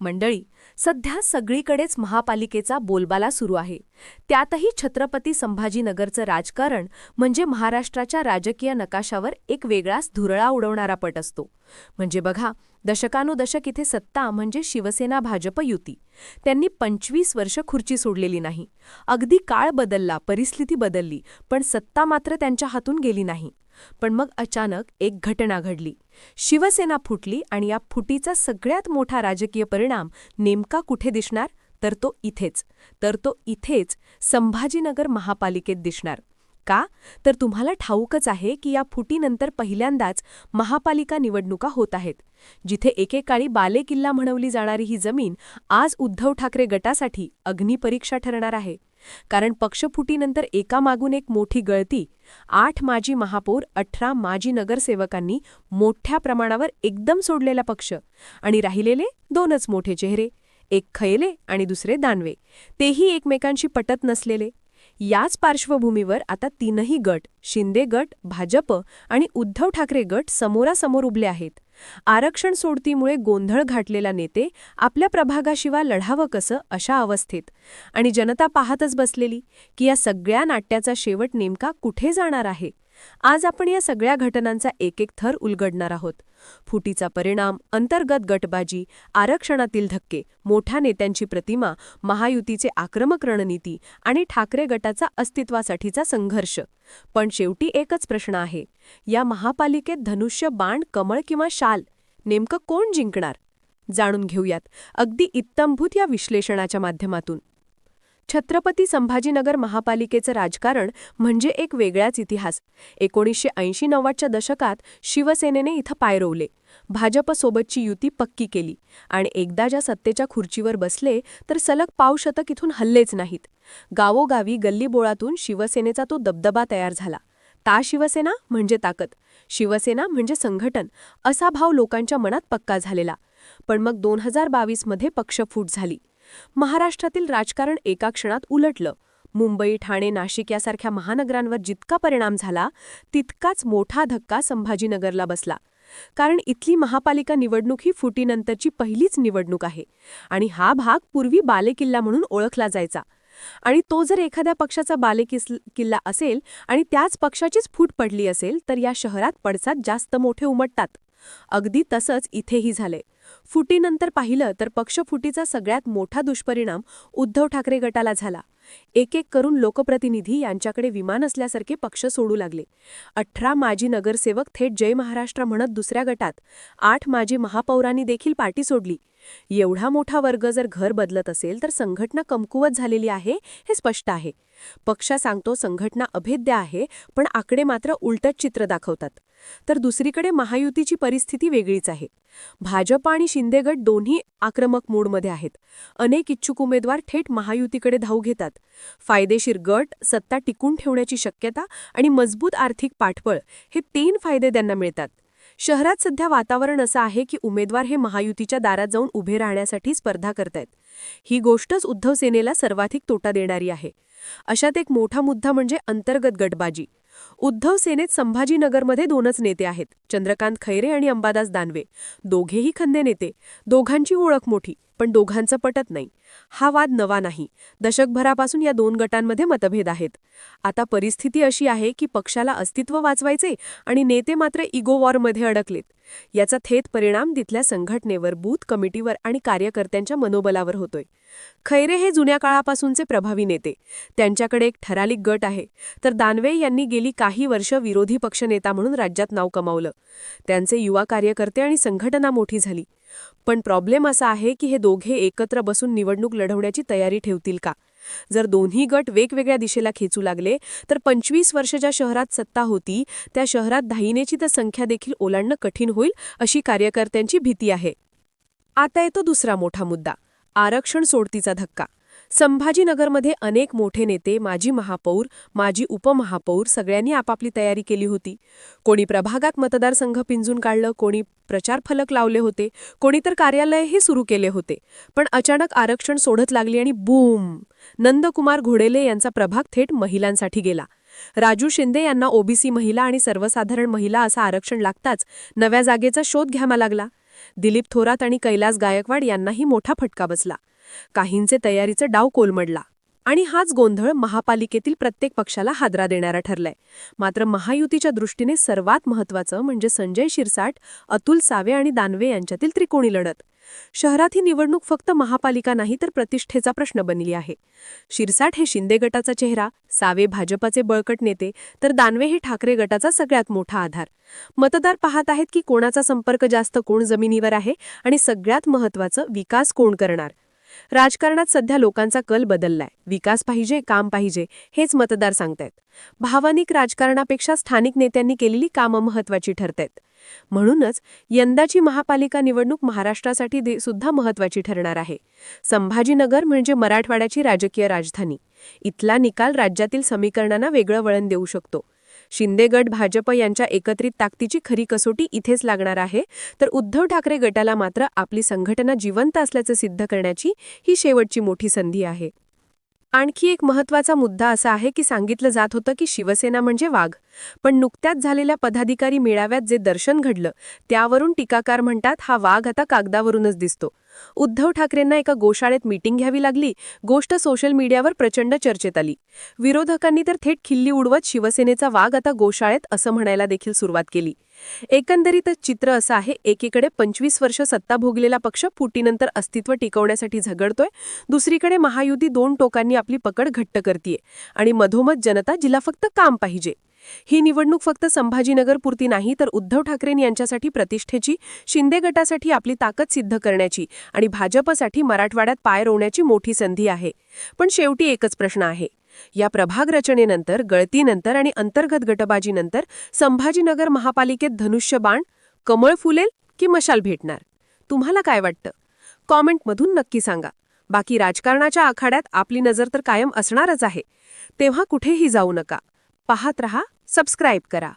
मंडळी सध्या सगळीकडेच महापालिकेचा बोलबाला सुरू आहे. त्यातही छत्रपती संभाजीनगरचं राजकारण म्हणजे महाराष्ट्राच्या राजकीय नकाशावर एक वेगळाच धुरळा उडवणारा पट असतो. म्हणजे बघा दशकानुदशक इथे सत्ता म्हणजे शिवसेना भाजप युती. त्यांनी पंचवीस वर्ष खुर्ची सोडलेली नाही. अगदी काळ बदलला परिस्थिती बदलली पण सत्ता मात्र त्यांच्या हातून गेली नाही. पण मग अचानक एक घटना घडली. शिवसेना फुटली आणि या फुटीचा सगळ्यात मोठा राजकीय परिणाम नेमका कुठे दिसणार? तर तो इथेच. तर तो इथेच संभाजीनगर महापालिकेत दिसणार. का? तर तुम्हाला ठाऊकच आहे की या फुटीनंतर पहिल्यांदाच महापालिका निवडणुका होत आहेत. जिथे एकेकाळी बालेकिल्ला म्हणवली जाणारी ही जमीन आज उद्धव ठाकरे गटासाठी अग्निपरीक्षा ठरणार आहे. कारण पक्षफुटीनंतर एकामागून एक मोठी गळती आठ माजी महापौर अठरा माजी नगरसेवकांनी मोठ्या प्रमाणावर एकदम सोडलेला पक्ष आणि राहिलेले दोनच मोठे चेहरे एक खयले आणि दुसरे दानवे. तेही एकमेकांशी पटत नसलेले. याच पार्श्वभूमीवर आता तीनही गट शिंदे गट भाजप आणि उद्धव ठाकरे गट समोरासमोर उभले आहेत. आरक्षण सोडतीमुळे गोंधळ घाटलेला नेते आपल्या प्रभागाशिवाय लढावं कसं अशा अवस्थेत? आणि जनता पाहतच बसलेली की या सगळ्या नाट्याचा शेवट नेमका कुठे जाणार आहे? आज आपण या सगळ्या घटनांचा एक एक थर उलगडणार आहोत. फुटीचा परिणाम अंतर्गत गटबाजी आरक्षणातील धक्के मोठ्या नेत्यांची प्रतिमा महायुतीचे आक्रमक रणनीती आणि ठाकरे गटाचा अस्तित्वासाठीचा संघर्ष. पण शेवटी एकच प्रश्न आहे. या महापालिकेत धनुष्य बाण कमळ किंवा शाल नेमकं कोण जिंकणार? जाणून घेऊयात. अगदी इत्तंभूत या विश्लेषणाच्या माध्यमातून. छत्रपती संभाजीनगर महापालिकेचं राजकारण म्हणजे एक वेगळाच इतिहास. एकोणीसशे ऐंशी नव्वदच्या दशकात शिवसेनेने इथं पाय रोवले. भाजपसोबतची युती पक्की केली आणि एकदा ज्या सत्तेच्या खुर्चीवर बसले तर सलग पावशतक इथून हल्लेच नाहीत. गावोगावी गल्लीबोळातून शिवसेनेचा तो दबदबा तयार झाला. ता शिवसेना म्हणजे ताकद शिवसेना म्हणजे संघटन असा भाव लोकांच्या मनात पक्का झालेला. पण मग दोन हजार बावीसमध्ये पक्षफूट झाली. महाराष्ट्रातील राजकारण एका क्षणात उलटलं. मुंबई ठाणे नाशिक यासारख्या महानगरांवर जितका परिणाम झाला तितकाच मोठा धक्का संभाजीनगरला बसला. कारण इथली महापालिका निवडणूक ही फुटीनंतरची पहिलीच निवडणूक आहे आणि हा भाग पूर्वी बालेकिल्ला म्हणून ओळखला जायचा. आणि तो जर एखाद्या पक्षाचा बालेकिस किल्ला असेल आणि त्याच पक्षाचीच फूट पडली असेल तर या शहरात पडसाद जास्त मोठे उमटतात. अगदी तसंच इथेही झाले फुटीनंतर पाहिलं तर पक्षफुटीचा सगळ्यात मोठा दुष्परिणाम उद्धव ठाकरे गटाला झाला. एक एक करून लोकप्रतिनिधी यांच्याकडे विमान असल्यासारखे पक्ष सोडू लागले. अठरा माजी नगरसेवक थेट जय महाराष्ट्र म्हणत दुसऱ्या गटात आठ माजी महापौरांनी देखील पार्टी सोडली. एवढा मोठा वर्ग जर घर बदलत असेल तर संघटना कमकुवत झालेली आहे हे स्पष्ट आहे. पक्ष सांगतो संघटना अभेद्य आहे पण आकडे मात्र उलटच चित्र दाखवतात. तर दुसरीकडे महायुतीची परिस्थिती वेगळीच आहे. भाजप आणि शिंदेगट दोन्ही आक्रमक मूडमध्ये आहेत. अनेक इच्छुक उमेदवार थेट महायुतीकडे धाव घेतात. फायदेशीर गट सत्ता टिकून ठेवण्याची शक्यता आणि मजबूत आर्थिक पाठबळ हे तीन फायदे त्यांना मिळतात. शहरात सध्या वातावरण असं आहे की उमेदवार हे महायुतीच्या दारात जाऊन उभे राहण्यासाठी स्पर्धा करतायत. ही गोष्टच उद्धव सेनेला सर्वाधिक तोटा देणारी आहे. अशात एक मोठा मुद्दा म्हणजे अंतर्गत गटबाजी. उद्धव सेनेत संभाजीनगरमध्ये दोनच नेते आहेत चंद्रकांत खैरे आणि अंबादास दानवे. दोघेही खंदे नेते. दोघांची ओळख मोठी. पण दोघांचं पटत नाही. हा वाद नवा नाही. दशकभरापासून या दोन गटांमध्ये मतभेद आहेत. आता परिस्थिती अशी आहे की पक्षाला अस्तित्व वाचवायचे आणि नेते मात्र इगो वॉरमध्ये अडकलेत. याचा थेट परिणाम तिथल्या संघटनेवर बूथ कमिटीवर आणि कार्यकर्त्यांच्या मनोबलावर होतोय. खैरे हे जुन्या काळापासूनचे प्रभावी नेते. त्यांच्याकडे एक ठरालिक गट आहे. तर दानवे यांनी गेली काही वर्ष विरोधी पक्षनेता म्हणून राज्यात नाव कमावलं. त्यांचे युवा कार्यकर्ते आणि संघटना मोठी झाली. पण प्रॉब्लेम असा आहे की हे दोघे एकत्र बसून निवडणूक लढवण्याची तयारी ठेवतील का? जर दोन्ही गट वेगवेगळ्या दिशेला खेचू लागले तर पंचवीस वर्ष ज्या शहरात सत्ता होती त्या शहरात धाईनेची तर संख्या देखील ओलांडणं कठीण होईल अशी कार्यकर्त्यांची भीती आहे. आता येतो दुसरा मोठा मुद्दा आरक्षण सोडतीचा धक्का. संभाजीनगरमध्ये अनेक मोठे नेते माजी महापौर माजी उपमहापौर सगळ्यांनी आपापली तयारी केली होती. कोणी प्रभागात मतदारसंघ पिंजून काढलं कोणी प्रचार फलक लावले होते कोणी तर कार्यालयही सुरू केले होते. पण अचानक आरक्षण सोडत लागली आणि बूम! नंदकुमार घोडेले यांचा प्रभाग थेट महिलांसाठी गेला. राजू शिंदे यांना ओबीसी महिला आणि सर्वसाधारण महिला असं आरक्षण लागताच नव्या जागेचा शोध घ्यावा लागला. दिलीप थोरात आणि कैलास गायकवाड यांनाही मोठा फटका बसला. काहींचे तयारीचं डाव कोलमडला आणि हाच गोंधळ महापालिकेतील प्रत्येक पक्षाला हादरा देणारा ठरलाय. मात्र महायुतीच्या दृष्टीने सर्वात महत्वाचं म्हणजे संजय शिरसाट अतुल सावे आणि दानवे यांच्यातील त्रिकोणी लढत. शहरात ही निवडणूक फक्त महापालिका नाही तर प्रतिष्ठेचा प्रश्न बनली आहे. शिरसाट हे शिंदे गटाचा चेहरा सावे भाजपाचे बळकट नेते तर दानवे हे ठाकरे गटाचा सगळ्यात मोठा आधार. मतदार पाहत आहेत की कोणाचा संपर्क जास्त कोण जमिनीवर आहे आणि सगळ्यात महत्वाचं विकास कोण करणार? राजकारणात सध्या लोकांचा कल बदललाय. विकास पाहिजे काम पाहिजे हेच मतदार सांगतायत. भावनिक राजकारणापेक्षा स्थानिक नेत्यांनी केलेली कामं महत्वाची ठरतायत. म्हणूनच यंदाची महापालिका निवडणूक महाराष्ट्रासाठी सुद्धा महत्वाची ठरणार आहे. संभाजीनगर म्हणजे मराठवाड्याची राजकीय राजधानी. इथला निकाल राज्यातील समीकरणांना वेगळं वळण देऊ शकतो. शिंदेगड भाजप यांच्या एकत्रित ताकदीची खरी कसोटी इथेच लागणार आहे. तर उद्धव ठाकरे गटाला मात्र आपली संघटना जिवंत असल्याचं सिद्ध करण्याची ही शेवटची मोठी संधी आहे. आणखी एक महत्त्वाचा मुद्दा असा आहे की सांगितलं जात होतं की शिवसेना म्हणजे वाघ. पण नुकत्याच झालेल्या पदाधिकारी मेळाव्यात जे दर्शन घडलं त्यावरून टीकाकार म्हणतात हा वाघ आता कागदावरूनच दिसतो. उद्धव ठाकरेंना एका गोशाळेत मीटिंग घ्यावी लागली गोष्ट सोशल मीडियावर प्रचंड चर्चेत आली. विरोधकांनी तर थेट खिल्ली उडवत शिवसेनेचा वाघ आता गोशाळेत असं म्हणायला देखील सुरुवात केली. एकंदरीतच चित्र असं आहे एकीकडे पंचवीस वर्ष सत्ता भोगलेला पक्ष फुटीनंतर अस्तित्व टिकवण्यासाठी झगडतोय दुसरीकडे महायुती दोन टोकांनी आपली पकड घट्ट करतीये आणि मधोमध जनता जिला फक्त काम पाहिजे. ही निवडणूक फक्त संभाजीनगर पुरती नाही तर उद्धव ठाकरे यांच्यासाठी प्रतिष्ठेची शिंदे गटासाठी आपली ताकद सिद्ध करण्याची आणि भाजपसाठी मराठवाड्यात पाय रोवण्याची मोठी संधी आहे. पण शेवटी एकच प्रश्न आहे. या प्रभाग रचनेनंतर गळतीनंतर आणि अंतर्गत गटबाजीनंतर संभाजीनगर महापालिकेत धनुष्यबाण कमळ फुलेल की मशाल भेटणार? तुम्हाला काय वाटतं? कॉमेंटमधून नक्की सांगा. बाकी राजकारणाच्या आखाड्यात आपली नजर तर कायम असणारच आहे. तेव्हा कुठेही जाऊ नका. पाहत रहा सबस्क्राईब करा.